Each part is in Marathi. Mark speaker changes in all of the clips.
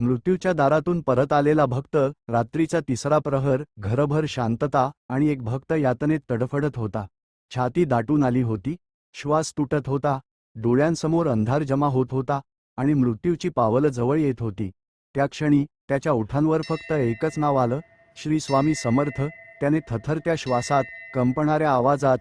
Speaker 1: मृत्यूच्या दारातून परत आलेला भक्त रात्रीचा तिसरा प्रहर घरभर शांतता आणि एक भक्त यातनेत तडफडत होता. छाती दाटून आली होती श्वास तुटत होता डोळ्यांसमोर अंधार जमा होत होता आणि मृत्यूची पावलं जवळ येत होती. त्या क्षणी त्याच्या ओठांवर फक्त एकच नाव आलं श्री स्वामी समर्थ त्याने थथरत्या श्वासात कंपणाऱ्या आवाजात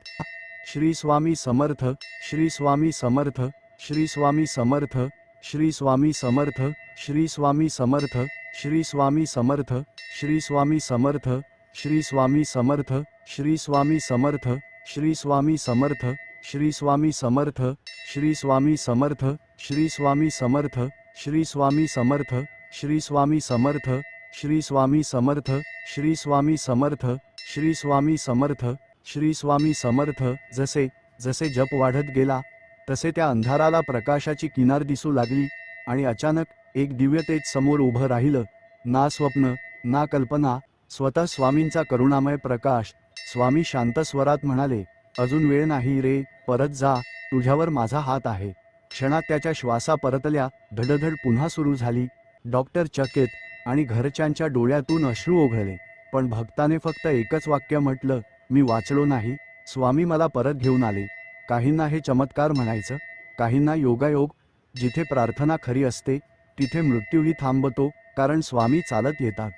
Speaker 1: श्री स्वामी समर्थ श्री स्वामी समर्थ श्री स्वामी समर्थ श्री स्वामी समर्थ श्री स्वामी समर्थ श्री स्वामी समर्थ श्री स्वामी समर्थ श्री स्वामी समर्थ श्री स्वामी समर्थ श्री स्वामी समर्थ श्री स्वामी समर्थ श्री स्वामी समर्थ श्री स्वामी समर्थ श्री स्वामी समर्थ श्री स्वामी समर्थ श्री स्वामी समर्थ श्री स्वामी समर्थ श्री स्वामी समर्थ श्री स्वामी समर्थ जसे जसे जप वाढत गेला तसे त्या अंधाराला प्रकाशाची किनार दिसू लागली आणि अचानक एक दिव्यतेच समोर उभं राहिलं. ना स्वप्न ना कल्पना स्वतः स्वामींचा करुणामय प्रकाश. स्वामी शांत स्वरात म्हणाले अजून वेळ नाही रे परत जा तुझ्यावर माझा हात आहे. क्षणात त्याच्या श्वासा परतल्या धडधड पुन्हा सुरू झाली. डॉक्टर चकित आणि घरच्यांच्या डोळ्यातून अश्रू ओघळले. पण भक्ताने फक्त एकच वाक्य म्हटलं मी वाचलो नाही. स्वामी मला परत घेऊन आले. काहींना हे चमत्कार म्हणायचं काहींना योगायोग जिथे प्रार्थना खरी असते तिथे मृत्यूही थांबतो कारण स्वामी चालत येतात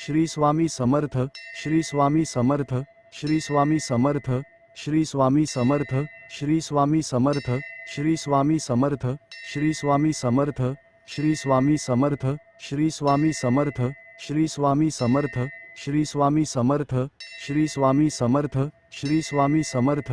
Speaker 1: श्री स्वामी समर्थ श्री स्वामी समर्थ श्री स्वामी समर्थ श्री स्वामी समर्थ श्री स्वामी समर्थ श्री स्वामी समर्थ श्री स्वामी समर्थ श्री स्वामी समर्थ श्री स्वामी समर्थ श्री स्वामी समर्थ श्री स्वामी समर्थ श्री स्वामी समर्थ श्री स्वामी समर्थ